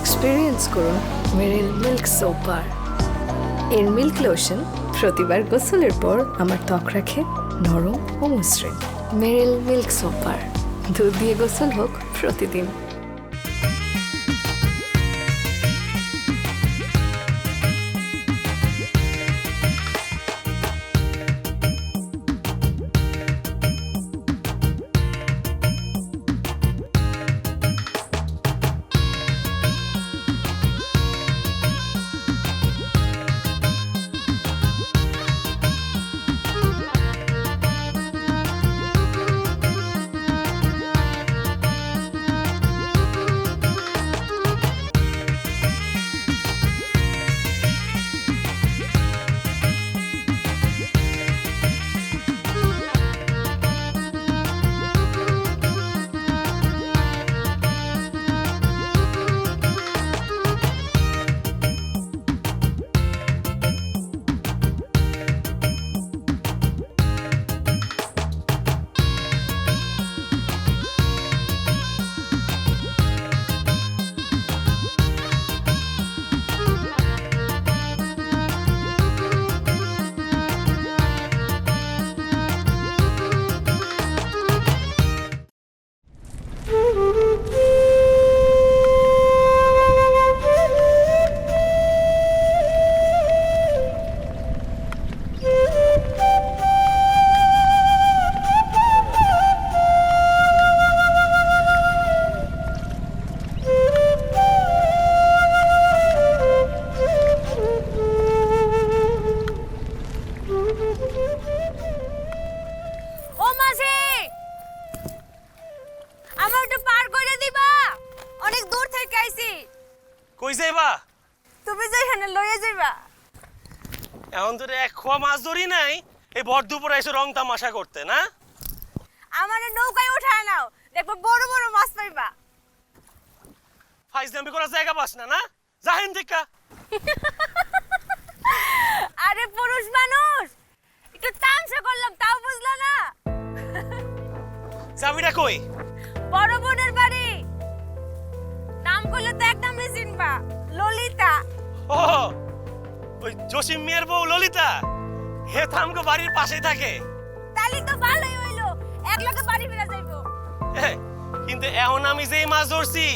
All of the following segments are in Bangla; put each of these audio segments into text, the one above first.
এক্সপিরিয়েন্স করুন মেরিল মিল্ক সোপার এর মিল্ক লোশন প্রতিবার গোসলের পর আমার ত্বক রাখে নরম ও মসৃণ। মেরিল মিল্ক সোপার দুধ দিয়ে গোসল হোক প্রতিদিন। কই যাইবা? তুমি যেখানে লয়ে যাইবা। এখন তোর এক খোয়া মাছ ধরি নাই এই ভর দুপুরে এসে রং তামাশা করতে না? আমার নৌকায় উঠায় নাও দেখব বড় বড় মাছ পাইবা। ফাইজলামি করার জায়গা পাস না না? জাহেন দেখা। আরে পুরুষ মানুষ একটু তামসা করলাম তাও বুঝলা না। চাবিটা কই? বড় বোনের বাড়ি। নাম করলে তো একদম চিনবা ললিতা। ও ওই জসিম মিয়ার বউ ললিতা। হে তো আমগো বাড়ির পাশেই থাকে। তালি তো ভালোই হইল এক লগে বাড়ি ফিরে যাইবো। কিন্তু এখন আমি যেই মাছ ধরছি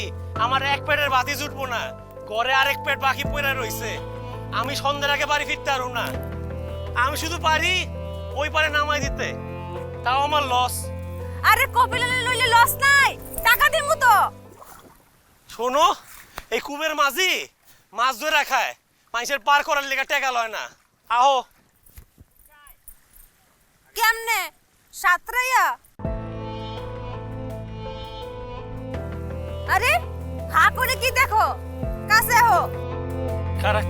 আমার এক পেটের বাতি জুটবো না। ঘরে আরেক পেট বাকি পড়ে রইছে। আমি সন্ধ্যার আগে বাড়ি ফিরতে পারব না। আমি শুধু পারি ওই পারে নামাই দিতে। তাও আমার লস আরে কপিলালে লইলে লস নাই টাকা দিমু তো। শোনো এই কুবের মাঝি? মাছ ধরে খায়। মানুষের পার করার লেগে টেকা লয় না। আহো। কেমনে? সাতরাইয়া? আরে হা করে কি দেখো? কাছে হো খারা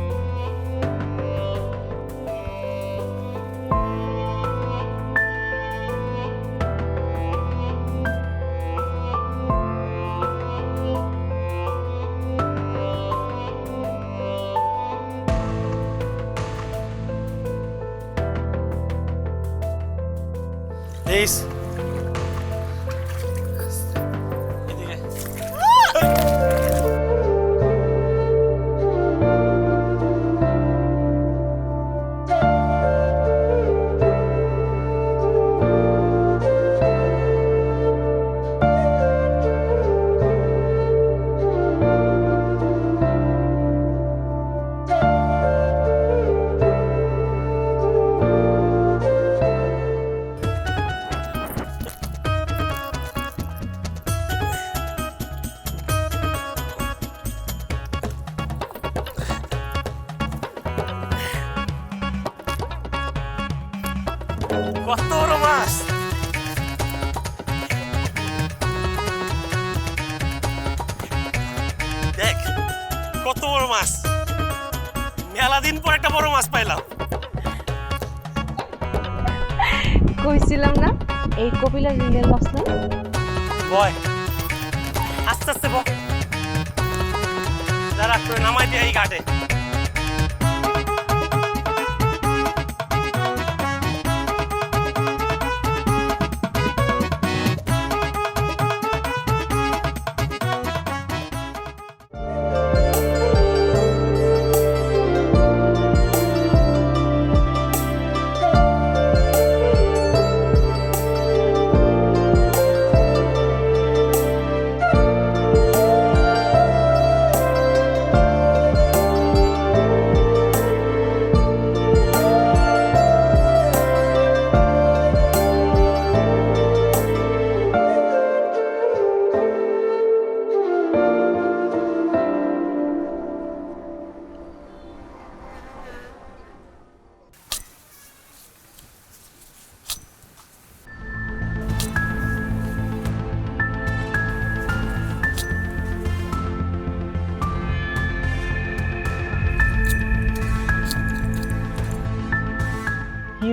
কত বড় মাছ। মেলা দিন পর একটা বড় মাছ পাইলাম। কইছিলাম না এই কপিলা রিলের মাছ না? বয় আস্তে আস্তে বয়। দাঁড়া নামাই দিয়ে এই ঘাটে।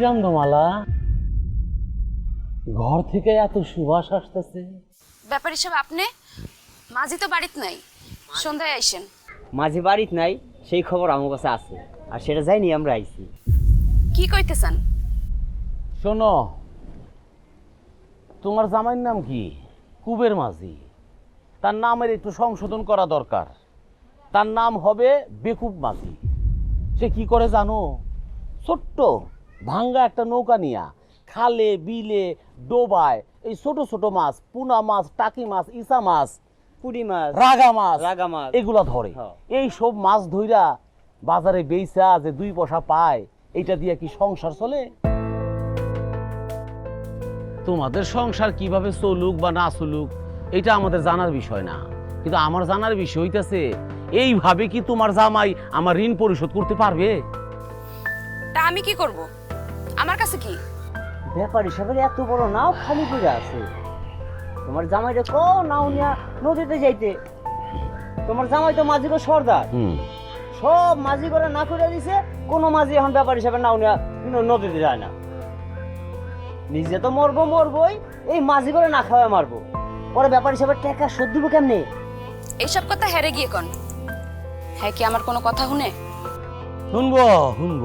গন্ধমালা ঘর থেকে এত সুবাস আসতেছে। ব্যাপার হিসাবে আপনি? মাঝি তো বাড়িতে নাই। সন্ধ্যায় আইসেন। মাঝে বাড়িত নাই সেই খবর আমার কাছে আছে। আর সেটা যাইনি আমরা আইছি। কি কইতেছেন? শোনো তোমার জামাইয়ের নাম কি? কুবের মাঝি। তার নামের একটু সংশোধন করা দরকার। তার নাম হবে বেকুব মাঝি। সে কি করে জানো? ছোট্ট। ভাঙ্গা একটা নৌকা নিয়া খালে বিলে ডোবায় এই ছোট ছোট মাছ পুনা মাছ টাকি মাছ ইসা মাছ পুরি মাছ রাগা মাছ রাগা মাছ। এগুলা ধরে হ্যাঁ। এই সব মাছ ধইরা বাজারে বেচা যে দুই পয়সা পায় এইটা দিয়ে কি সংসার চলে তোমাদের সংসার কীভাবে চলুক বা না চলুক এটা আমাদের জানার বিষয় না কিন্তু আমার জানার বিষয় হইতেছে এইভাবে কি তোমার জামাই আমার ঋণ পরিশোধ করতে পারবে তা আমি কি করব আমার কাছে কি? ব্যাপার হিসাবে এত বড় নাও খালি পড়ে আছে। তোমার জামাইটা ক নাও নিয়া নদীতে যাইতে। তোমার জামাই তো মাঝিগো সর্দার। সব মাঝি করে না করে দিছে কোনো মাঝি এখন ব্যাপার হিসাবে নাও নিয়া নদীতে যায় না। নিজে তো মরবো মরবই এই মাঝি করে না খাওয়া মারবো। পরে ব্যাপার হিসাবে টাকা শোধ দিব কেমনে? এইসব কথা হেরে গিয়ে কন। হ্যাঁ কি আমার কোনো কথা শুনে? শুনব শুনব।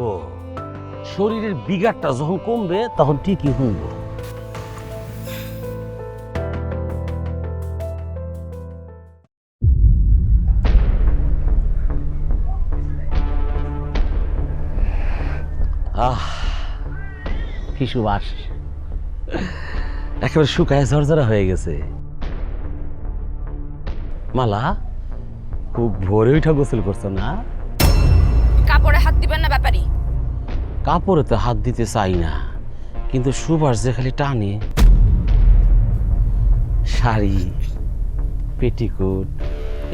শরীরের বিগারটা যখন কমবে, তখন ঠিকই শুনব আহ, কি একেবারে শুকায় ঝরঝরা হয়ে গেছে। মালা, খুব ভোরে উঠা গোসল করছ না? কাপড়ে হাত দিবেন না ব্যাপারী। কাপড়েতে হাত দিতে চাই না কিন্তু সুবাস যে খালি টানে। শাড়ি পেটিকোট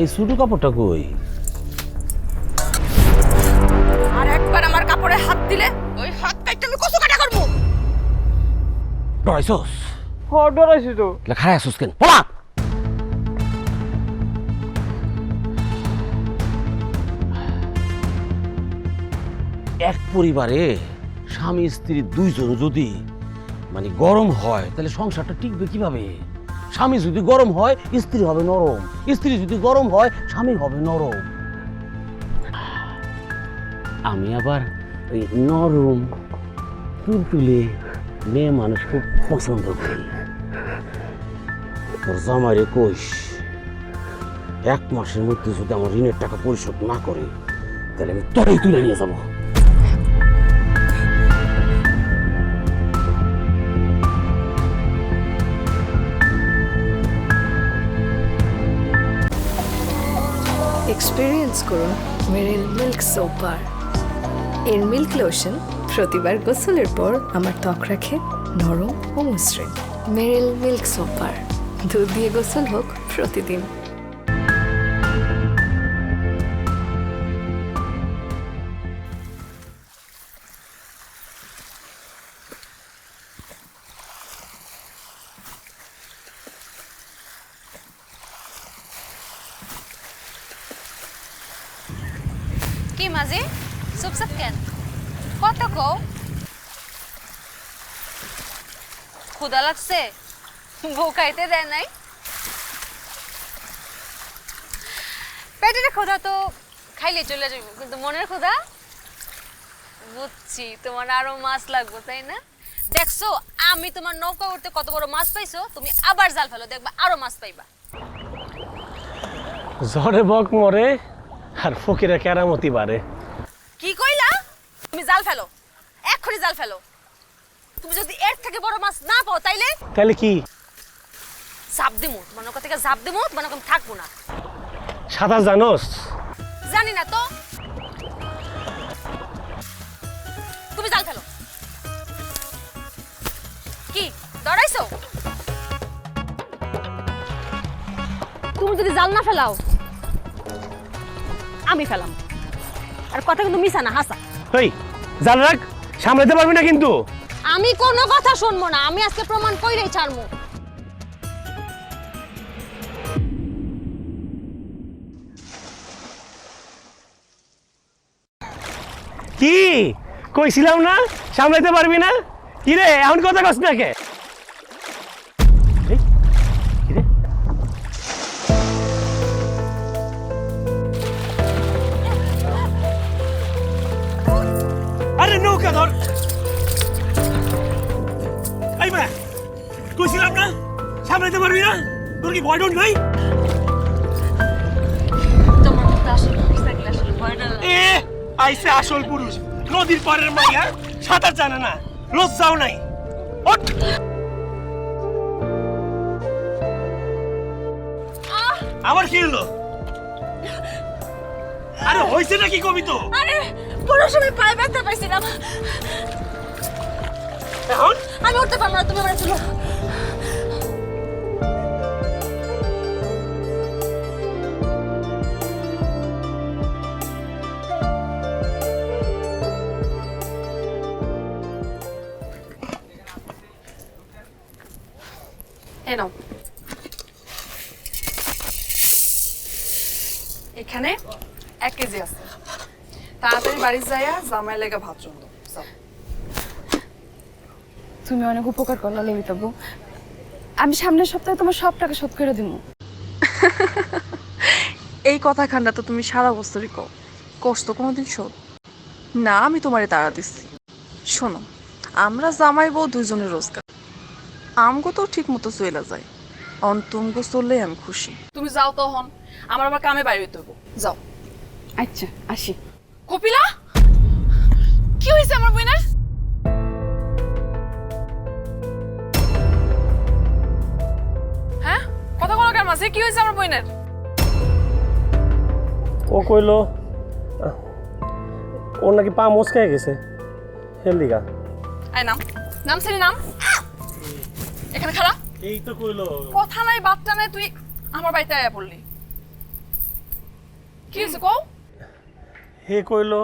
এই ছোট কাপড়টা কই? আর একবার আমার কাপড়ে হাত দিলে ওই হাত কাটতে আমি কত কাটা করব। ডরাইছস? ডরাইছি তো। লেখা আসুস কেন? পলা পরিবারে স্বামী, স্ত্রী দুইজন যদি মানে গরম হয়, তাহলে সংসারটা টিকবে কীভাবে? স্বামী যদি গরম হয়, স্ত্রী হবে নরম। স্ত্রী যদি গরম হয়, স্বামী হবে নরম। আমি আবার ওই নরম, তুলতুলে মেয়ে মানুষ খুব পছন্দ করি। তোর জামাইরে কইস, এক মাসের মধ্যে যদি আমার ঋণের টাকা পরিশোধ না করে, তাহলে আমি তোরই তুলে নিয়ে যাব। এক্সপিরিয়েন্স করুন মেরিল মিল্ক সোপার এর মিল্ক লোশন প্রতিবার গোসলের পর আমার ত্বক রাখে নরম ও মসৃণ। মেরিল মিল্ক সোপার দুধ দিয়ে গোসল হোক প্রতিদিন। লাগছে? বউ খাইতে দেয় নাই? পেটের ক্ষুধা তো খাইলে চলে যাবে কিন্তু মনের ক্ষুধা? বুঝছি তোমার আরও মাছ লাগবে তাই না? দেখছ আমি তোমার নৌকা উঠতে কত বড় মাছ পাইছো তুমি আবার জাল ফেলো দেখবা আরও মাছ পাইবা। ঝড়ে বক মরে আর ফকিরে কেরামতি বাড়ে। কি কইলা? তুমি জাল ফেলো এক্ষুনি জাল ফেলো। তুমি যদি এর থেকে বড় মাছ না পাও তাইলে? তাহলে কি? ঝাপ দিমু। তোমার নৌকা থেকে ঝাপ দিমু তোমার নৌকা আমি থাকব না। সাঁতার জানোস? জানি না তো। তুমি জাল ফেলো। কি ডরাইছো তুমি যদি জাল না ফেলাও আমি ফেলাম। আর কথা কিন্তু মিশা না হাসা। ওই জান রাখ সামলাতে পারবি না কিন্তু। আমি কোনো কথা শুনব না। আমি আজকে প্রমাণ কইরেই ছাড়বো। কি? কইছিলাম না? সামলাইতে পারবি না? কিরে এখন কথা কস না কে? আরে নৌকা ধর। সামলাইতে পারবি না? তোর কি ভয় নাই। এ আইসে আসল পুরুষ। নদীর পাড়ের মাইয়া সাঁতার জানে না লজ্জাও নাই। ওঠ। আবার কি হলো? আরে হয়েছে নাকি কবি তো? আরে পুরো সময় পায়ে ব্যথা পাইছিলাম। এখন? আমি উঠতে পারব না তুমি আমার চলো বাড়ি যাইয়া জামাই লেগে ভাত রান্ধো তুমি অনেক উপকার করল লেবিতাবু আমি সামনের সপ্তাহে তোমার সব টাকা শোধ করে দিব এই কথা খান্ডা তো তুমি সারা বছরই কও। কোষ তো কোনোদিন শোধ। না আমি তোমারে তাড়া দিচ্ছি। শোনো আমরা জামাই বউ দুইজনের রোজগার। আমগো তো ঠিক মতো চলে যায়। অন্তমগো চললেই আমি খুশি। তুমি যাও তো হন আমার আবার কামে বাইরে হইতে যাও। আচ্ছা আসি। কপিলা? কি হয়েছে আমার বইনের হ্যাঁ? কথা কোনো কার মাঝে কি হয়েছে আমার বইনের ও কইলো ওর নাকি পা মচকায় গেছে। হেলদিকা আই নাম নাম ছেলে নাম? এখানে খারাপ এই তো কইলো। কথা নাই বার্তা নাই তুই আমার বাড়িতে আয়া পড়লি। কি হয়েছে কও? হে কইলো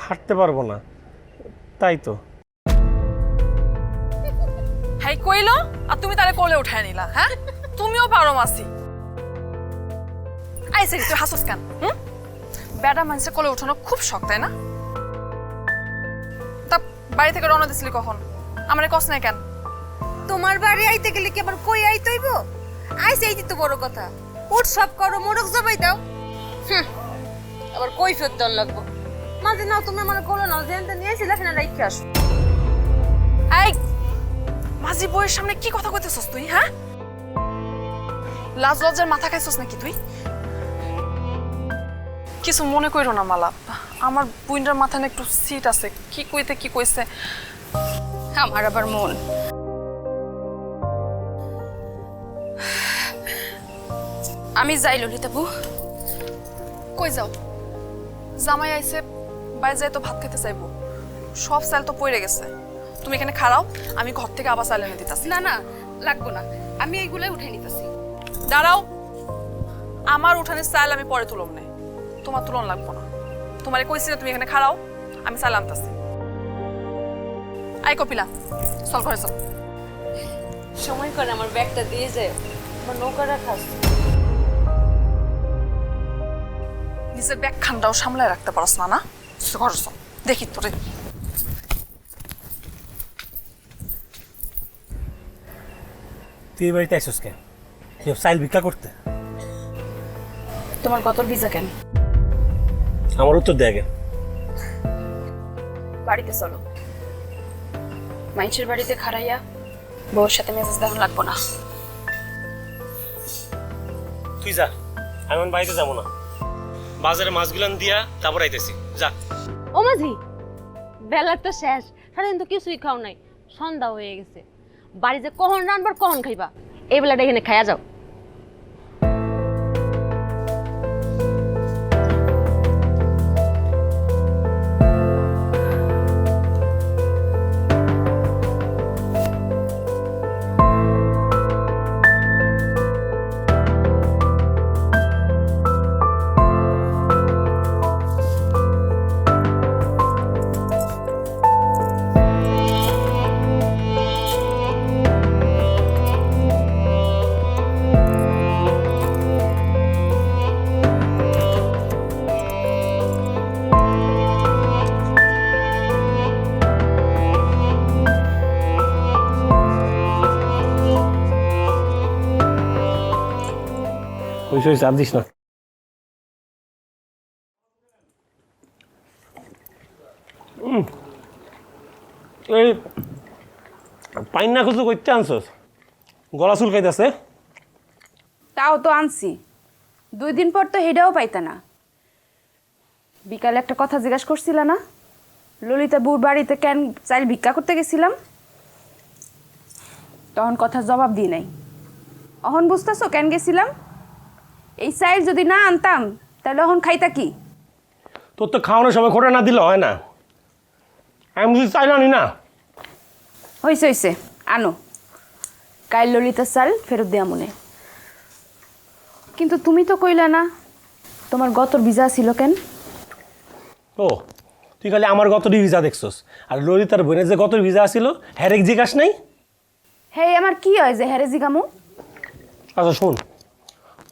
হাঁটতে পারব না। তাই তো। হ্যাঁ কইলো আর তুমি তারে কোলে উঠায় নিলা হ্যাঁ? তুমিও পারো মাসি। আইসে তুই হাসস কেন হুম? বেটা মানুষের কোলে উঠানো খুব শখ তাই না? তা বাড়ি থেকে রওনা দিছিলি কখন? আমার কস নাই কেন? তোমার বাড়ি আইতে গেলে কি আবার কই আইতে হইব? আইসে আইতে তো বড় কথা। উঠ সব করো মোরক জবাই দাও। হুম, আবার ফের দল লাগবো। মাঝে নাও, তুমি আমার কোলো নাও, যেন নিয়ে আসি লেখানে রাইখে আসো। এই, মাঝি বইয়ের সামনে কি কথা কইতেছস তুই হ্যাঁ? লাজ লজ্জার মাথা খাইছস নাকি তুই? কিছু মনে কইরো না, মালা। আমার বুইন্ডার মাথায় না একটু সিট আছে। কি কইতে, কি কইছে? আমার আবার মন। আমি যাই ললিতাবু কই যাও? জামাই আইছে বাইরে যাই তো ভাত খেতে চাইব। সব চাল তো পড়ে গেছে। তুমি এখানে খাড়াও আমি ঘর থেকে আবার চাল এনে দিতাছি। না না লাগবো না। আমি এইগুলাই উঠে নিতেছি। দাঁড়াও। আমার উঠানের চাল আমি পরে তুলম নে। তোমার তুলন লাগবো না। তোমারে কইছি না তুমি এখানে খাড়াও আমি চাল আনতাছি। আই কপিলা চল ঘরে চল। সময় করে আমার ব্যাগটা দিয়ে যায় আমার নৌকা রাখা নিজের ব্যাগ খানটাও সামলায় রাখতে পারস না না? দেখি তোরে। তুই এই বাড়িতে কেন? কেউ চাইল ভিক্ষা করতে? তোমার কত কেন? আমার উত্তর দেয় আগে বাড়িতে চলো। মাইছের বাড়িতে খারাইয়া বউর সাথে মেসেজ দেওয়া লাগবো না। তুই যা আমি বাড়িতে যাব না। বাজারে মাছগুলান দিয়া তারপর আইতেছি। যা। ও মাঝি, বেলা তো শেষ, সারাদিন তো কিছুই খাও নাই, সন্ধ্যা হয়ে গেছে। বাড়ি যে কখন রানবার কখন খাইবা? এই বেলাটা এখানে খায়া যাও। হয়েছে আর দিস না এই পাইন না খুঁজো করতে আনছস গলা চুলকাইতেছে তাও তো আনছি। দুই দিন পর তো হেডাও পাইতা না। বিকালে একটা কথা জিজ্ঞাসা করছিল না? ললিতা বুর বাড়িতে কেন চাইল ভিক্ষা করতে গেছিলাম? তখন কথা জবাব দিই নাই। অহন বুঝতেছো কেন গেছিলাম? এই চাইল যদি না আনতাম তাহলে এখন খাইতা কি? তোর তো খাওয়ানোর সময় খোটা না দিলে হয় না। আমি যদি চাইলাম না? হয়েছে হয়েছে আনো। কাল ললিতা চাল ফেরত দেয়া মনে। কিন্তু তুমি তো কইলা না তোমার গতর ভিজা ছিল কেন? ও তুই খালি আমার গত ভিজা দেখছস। আর ললিতার বোনের যে গত ভিজা ছিল হ্যারেক জিজ্ঞাস নাই? হে আমার কি হয় যে হ্যারে জিগামু? আচ্ছা শোন।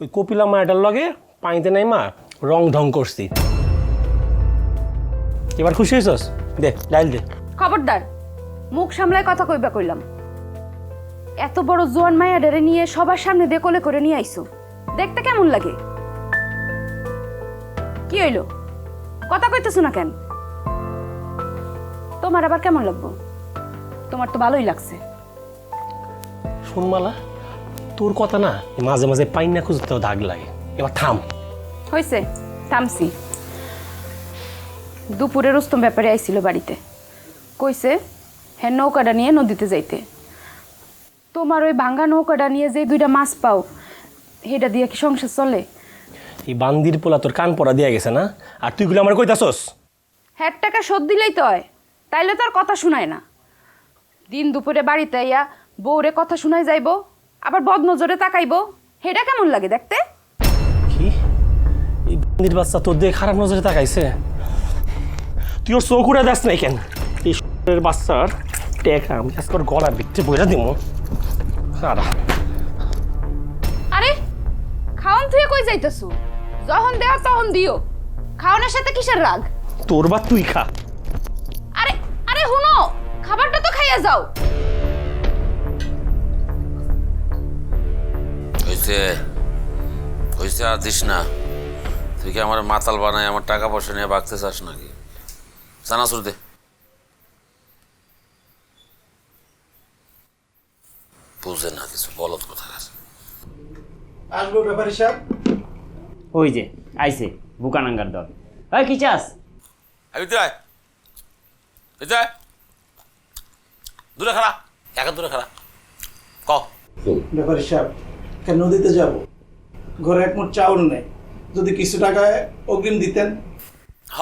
ওই কপিলা মায়াটার লগে পানিতে নাই মা রং ঢং করছি। এবার খুশি হয়েছস দে ডাইল দে। খবরদার মুখ সামলায় কথা কইবা কইলাম। এত বড় জোয়ান মায়া ডেরে নিয়ে সবার সামনে দিয়ে কোলে করে নিয়ে আইছো। দেখতে কেমন লাগে? কি হইল? কথা কইতেছো না কেন? তোমার আবার কেমন লাগবো? তোমার তো ভালোই লাগছে। শোন মালা তোর কথা না মাঝে মাঝে পাইন না খুঁজতেও দাগ লাগে। এবার থাম। হয়েছে থামছি। দুপুরে রুস্তম ব্যাপারে আইছিল বাড়িতে। কইছে হ্যাঁ নৌকাটা নিয়ে নদীতে যাইতে। তোমার ওই ভাঙ্গা নৌকাটা নিয়ে যে দুইটা মাছ পাও সেটা দিয়ে কি সংসার চলে? এই বান্দির পোলা তোর কান পড়া দিয়া গেছে না? আর তুইগুলো আমার কইতাছস? হ্যাঁ টাকা শোধ দিলেই তো হয়। তাইলে তো আর কথা শোনায় না। দিন দুপুরে বাড়িতে আইয়া বউরে কথা শোনাই যাইবো। আবার বদনজরে তাকাইবো? সেটা কেমন লাগে দেখতে? কি? এই বাচ্চা তোর দিয়ে খারাপ নজরে তাকাইছে? তুই ওর চোখ উড়ে দাস নাই কেন? এই বাচ্চার টেকা আমি আজকে ওর গলার ভিতরে বইরা দিব সারা আরে খাওন তুই কই যাইতেছু? যখন দেও তখন দিও। খাওনের সাথে কিসের রাগ? তোর বা তুই খা। আরে আরে হুনো খাবারটা তো খাইয়া যাও। হয়েছে হয়েছে আর দিস না তুই কি আমার মাতাল বানায় আমার টাকা পয়সা নিয়ে বাগতে চাস নাকি? সানাসুর দে। বুঝে না কিছু বলত কথা আসব ব্যাপারী সাহেব। ওই যে আইছে বুকানাঙ্গার দল। ওই কি চাস? আমি তুই আয়। এই তুই আয়। দূরে খাড়া একা দূরে খাড়া। ক। ব্যাপারী সাহেব কেন নদীতে যাব? ঘরে এক মুঠ চাউল নেই। যদি কিছু টাকা অগ্রিম দিতেন? হ।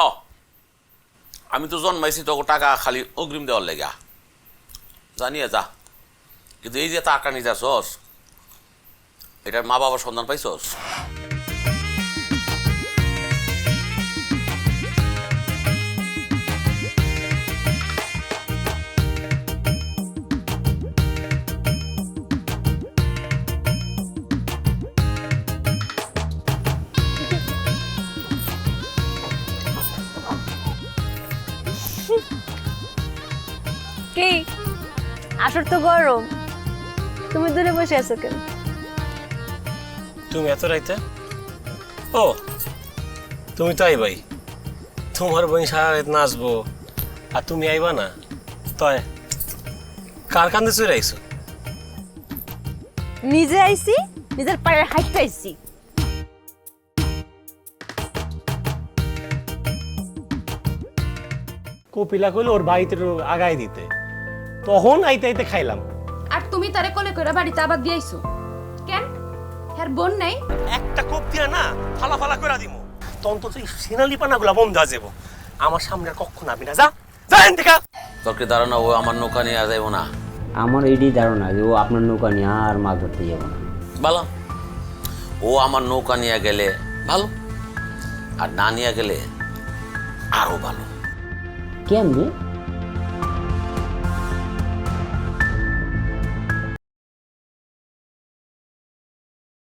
আমি তো জন্মাইছি তো টাকা খালি অগ্রিম দেওয়ার লেগা। জানিয়ে যা। কিন্তু এই যে টাকা যাচ্ছস এটার মা বাবার সন্ধান পাইছস? আসর তো গরম। তুমি দূরে বসে আছো কেন? তুমি এত রাইতে? ও তুমি তাই ভাই। তোমার বোন সারা রাত নাচবো আর তুমি আইবা না। তয় কার কান্দে চলে আইছো? নিজে আইছি নিজের পায়ের হাইটটা আইছি। কপিলা কইলো ওর বাড়িতে আগায় দিতে। তখন আইতে আইতে খাইলাম। আর তুমি তারে কোলে করে বাড়িতে আবার দিয়াইছো কেন? হ্যার বোন নাই? একটা কোপ দিয়া না ফালা ফালা করে দিমু। তখন তো এই সিনালি পানাগুলা বন্ধ হয়ে যাব আমার সামনে আর কখন আবি না যা। যা থেকে। তোর ধারণা ও আমার নৌকা নিয়ে যাইব না? আমার এইটাই ধারণা যে ও আপনার নৌকা নিয়ে আর মাছ ধরতে যাব না। ভালো। ও আমার নৌকা নিয়ে গেলে ভালো আর না নিয়ে গেলে আরও ভালো। কেমনি?